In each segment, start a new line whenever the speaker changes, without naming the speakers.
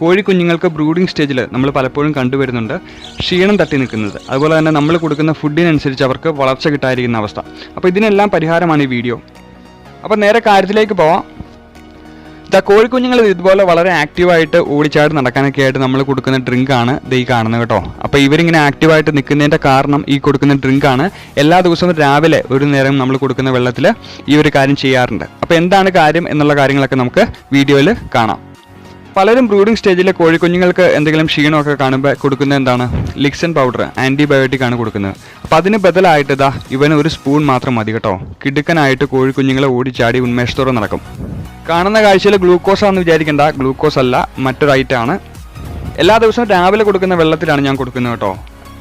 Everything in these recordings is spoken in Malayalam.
കോഴി കുഞ്ഞുങ്ങൾക്ക് ബ്രൂഡിംഗ് സ്റ്റേജിൽ നമ്മൾ പലപ്പോഴും കണ്ടുവരുന്നുണ്ട്. ക്ഷീണം തട്ടി നിൽക്കുന്നത്. അതുപോലെ തന്നെ നമ്മൾ കൊടുക്കുന്ന ഫുഡിനനുസരിച്ച് അവർക്ക് വളർച്ച കിട്ടാതിരിക്കുന്ന അവസ്ഥ. അപ്പോൾ ഇതിനെല്ലാം പരിഹാരമാണ് ഈ വീഡിയോ. അപ്പോൾ നേരെ കാര്യത്തിലേക്ക് പോവാം. ദ കോഴിക്കുഞ്ഞുങ്ങൾ ഇതുപോലെ വളരെ ആക്റ്റീവായിട്ട് ഓടിച്ചാടി നടക്കാനൊക്കെ ആയിട്ട് നമ്മൾ കൊടുക്കുന്ന ഡ്രിങ്ക് ആണ് ഈ കാണുന്നത് കേട്ടോ. അപ്പോൾ ഇവരിങ്ങനെ ആക്റ്റീവായിട്ട് നിൽക്കുന്നതിന്റെ കാരണം ഈ കൊടുക്കുന്ന ഡ്രിങ്ക് ആണ്. എല്ലാ ദിവസവും രാവിലെ ഒരു നേരം നമ്മൾ കൊടുക്കുന്ന വെള്ളത്തിൽ ഈ ഒരു കാര്യം ചെയ്യാറുണ്ട്. അപ്പോൾ എന്താണ് കാര്യം എന്നുള്ള കാര്യങ്ങളൊക്കെ നമുക്ക് വീഡിയോയിൽ കാണാം. പലരും ബ്രൂഡിംഗ് സ്റ്റേജിലെ കോഴിക്കുഞ്ഞുങ്ങൾക്ക് എന്തെങ്കിലും ക്ഷീണമൊക്കെ കാണുമ്പോൾ കൊടുക്കുന്നത് എന്താണ്? ലിക്സൻ പൗഡർ ആന്റിബയോട്ടിക് ആണ് കൊടുക്കുന്നത്. അപ്പോൾ അതിന് ബദലായിട്ട് ഇതാ ഇവന് ഒരു സ്പൂൺ മാത്രം മതി കേട്ടോ. കിടുക്കനായിട്ട് കോഴിക്കുഞ്ഞുങ്ങളെ ഓടിച്ചാടി ഉന്മേഷത്തോടെ നടക്കും. കാണുന്ന കാഴ്ചയിൽ ഗ്ലൂക്കോസ് ആണെന്ന് വിചാരിക്കേണ്ട. ഗ്ലൂക്കോസ് അല്ല മറ്റൊരു ഐറ്റം ആണ്. എല്ലാ ദിവസവും രാവിലെ കൊടുക്കുന്ന വെള്ളത്തിലാണ് ഞാൻ കൊടുക്കുന്നത് കേട്ടോ.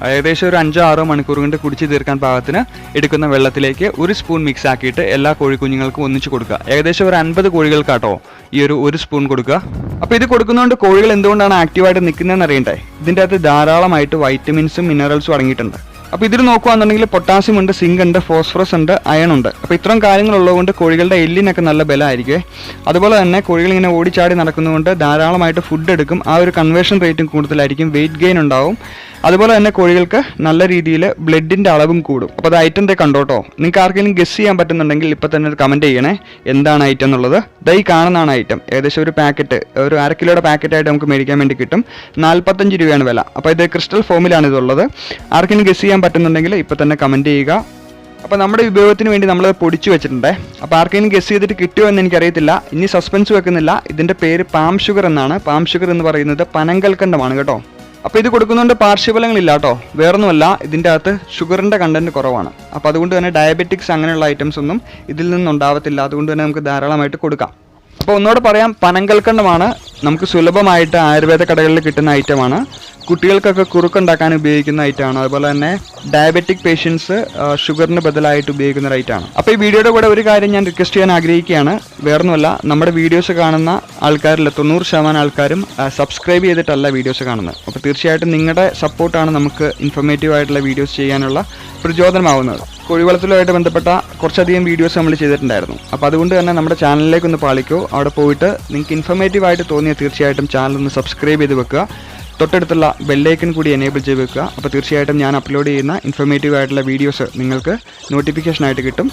ഏകദേശം ഒരു അഞ്ചോ ആറോ മണിക്കൂർ കൊണ്ട് കുടിച്ച് തീർക്കാൻ പാകത്തിന് എടുക്കുന്ന വെള്ളത്തിലേക്ക് ഒരു സ്പൂൺ മിക്സ് ആക്കിയിട്ട് എല്ലാ കോഴിക്കുഞ്ഞുങ്ങൾക്കും ഒന്നിച്ച് കൊടുക്കുക. ഏകദേശം ഒരു അൻപത് കോഴികൾക്കാട്ടോ ഈ ഒരു ഒരു സ്പൂൺ കൊടുക്കുക. അപ്പോൾ ഇത് കൊടുക്കുന്നതുകൊണ്ട് കോഴികൾ എന്തുകൊണ്ടാണ് ആക്റ്റീവായിട്ട് നിൽക്കുന്നതെന്ന് അറിയണ്ടേ? ഇതിന്റെ അകത്ത് ധാരാളമായിട്ട് വൈറ്റമിൻസും മിനറൽസും അടങ്ങിയിട്ടുണ്ട്. അപ്പോൾ ഇതിൽ നോക്കുകയാണെന്നുണ്ടെങ്കിൽ പൊട്ടാസ്യം ഉണ്ട് സിങ്ക് ഉണ്ട് ഫോസ്ഫറസ് ഉണ്ട് അയൺ ഉണ്ട്. അപ്പോൾ ഇത്രയും കാര്യങ്ങളുള്ളതുകൊണ്ട് കോഴികളുടെ എല്ലിനൊക്കെ നല്ല ബലമായിരിക്കും അതുപോലെ തന്നെ കോഴികൾ ഇങ്ങനെ ഓടിച്ചാടി നടക്കുന്നതുകൊണ്ട് ധാരാളമായിട്ട് ഫുഡ് എടുക്കും. ആ ഒരു കൺവേർഷൻ റേറ്റും കൂടുതലായിരിക്കും. വെയിറ്റ് ഗെയിൻ ഉണ്ടാവും. അതുപോലെ തന്നെ കോഴികൾക്ക് നല്ല രീതിയിൽ ബ്ലഡിന്റെ അളവും കൂടും. അപ്പോൾ അത് ഐറ്റം കണ്ടോട്ടോ നിങ്ങൾക്ക് ആർക്കെങ്കിലും ഗസ് ചെയ്യാൻ പറ്റുന്നുണ്ടെങ്കിൽ ഇപ്പൊ തന്നെ ഒരു കമന്റ് ചെയ്യണേ. എന്താണ് ഐറ്റം എന്നുള്ളത്? ദൈ കാണുന്നതാണ് ഐറ്റം ഏകദേശം ഒരു പാക്കറ്റ് ഒരു അര കിലോയുടെ പാക്കറ്റായിട്ട് നമുക്ക് മേടിക്കാൻ വേണ്ടി കിട്ടും. നാൽപ്പത്തഞ്ച് രൂപയാണ് വില. അപ്പോൾ ഇത് ക്രിസ്റ്റൽ ഫോമിലാണ് ഇതുള്ളത് ആർക്കെങ്കിലും ഗസ് ചെയ്യാൻ പറ്റുന്നുണ്ടെങ്കിൽ ഇപ്പോൾ തന്നെ കമന്റ് ചെയ്യുക. അപ്പോൾ നമ്മുടെ ഉപയോഗത്തിന് വേണ്ടി നമ്മൾ പൊടിച്ചു വെച്ചിട്ടുണ്ട്. അപ്പോൾ ആർക്കെങ്കിലും ഗസ് ചെയ്തിട്ട് കിട്ടുമോ എന്ന് എനിക്കറിയത്തില്ല. ഇനി സസ്പെൻസ് വെക്കുന്നില്ല. ഇതിന്റെ പേര് പാം ഷുഗർ എന്നാണ്. പാം ഷുഗർ എന്ന് പറയുന്നത് പനങ്കൽക്കണ്ടമാണ് കേട്ടോ. അപ്പോൾ ഇത് കൊടുക്കുന്നതുകൊണ്ട് പാർശ്വഫലങ്ങളില്ല കേട്ടോ. വേറൊന്നുമല്ല ഇതിന്റെ അകത്ത് ഷുഗറിന്റെ കണ്ടന്റ് കുറവാണ്. അപ്പോൾ അതുകൊണ്ട് തന്നെ ഡയബറ്റിക്സ് അങ്ങനെയുള്ള ഐറ്റംസ് ഒന്നും ഇതിൽ നിന്നുണ്ടാവത്തില്ല. അതുകൊണ്ട് തന്നെ നമുക്ക് ധാരാളമായിട്ട് കൊടുക്കാം. അപ്പോൾ ഒന്നുകൂടെ പറയാം പനങ്കൽക്കണ്ടമാണ്. നമുക്ക് സുലഭമായിട്ട് ആയുർവേദ കടകളിൽ കിട്ടുന്ന ഐറ്റമാണ് കുട്ടികൾക്കൊക്കെ കുറുക്കുണ്ടാക്കാൻ ഉപയോഗിക്കുന്ന ഐറ്റമാണ് അതുപോലെ തന്നെ ഡയബറ്റിക് പേഷ്യൻസ് ഷുഗറിന് ബദലായിട്ട് ഉപയോഗിക്കുന്ന ഒരു ഐറ്റമാണ് അപ്പോൾ ഈ വീഡിയോയുടെ കൂടെ ഒരു കാര്യം ഞാൻ റിക്വസ്റ്റ് ചെയ്യാൻ ആഗ്രഹിക്കുകയാണ്. വേറൊന്നുമല്ല നമ്മുടെ വീഡിയോസ് കാണുന്ന ആൾക്കാരിൽ തൊണ്ണൂറ് ശതമാനം ആൾക്കാരും സബ്സ്ക്രൈബ് ചെയ്തിട്ടല്ല വീഡിയോസ് കാണുന്നത്. അപ്പോൾ തീർച്ചയായിട്ടും നിങ്ങളുടെ സപ്പോർട്ടാണ് നമുക്ക് ഇൻഫർമേറ്റീവ് ആയിട്ടുള്ള വീഡിയോസ് ചെയ്യാനുള്ള പ്രചോദനമാവുന്നത്. കോഴിവളത്തിലുമായിട്ട് ബന്ധപ്പെട്ട കുറച്ചധികം വീഡിയോസ് നമ്മൾ ചെയ്തിട്ടുണ്ടായിരുന്നു. അപ്പോൾ അതുകൊണ്ട് തന്നെ നമ്മുടെ ചാനലിലേക്ക് ഒന്ന് പാളിക്കോ. അവിടെ പോയിട്ട് നിങ്ങൾക്ക് ഇൻഫർമേറ്റീവ് ആയിട്ട് തോന്നിയാൽ തീർച്ചയായിട്ടും ചാനൽ ഒന്ന് സബ്സ്ക്രൈബ് ചെയ്ത് വെക്കുക. തൊട്ടടുത്തുള്ള ബെല്ലൈക്കൺ കൂടി എനേബിൾ ചെയ്ത് വെക്കുക. അപ്പോൾ തീർച്ചയായിട്ടും ഞാൻ അപ്ലോഡ് ചെയ്യുന്ന ഇൻഫോർമേറ്റീവ് ആയിട്ടുള്ള വീഡിയോസ് നിങ്ങൾക്ക് നോട്ടിഫിക്കേഷനായിട്ട് കിട്ടും.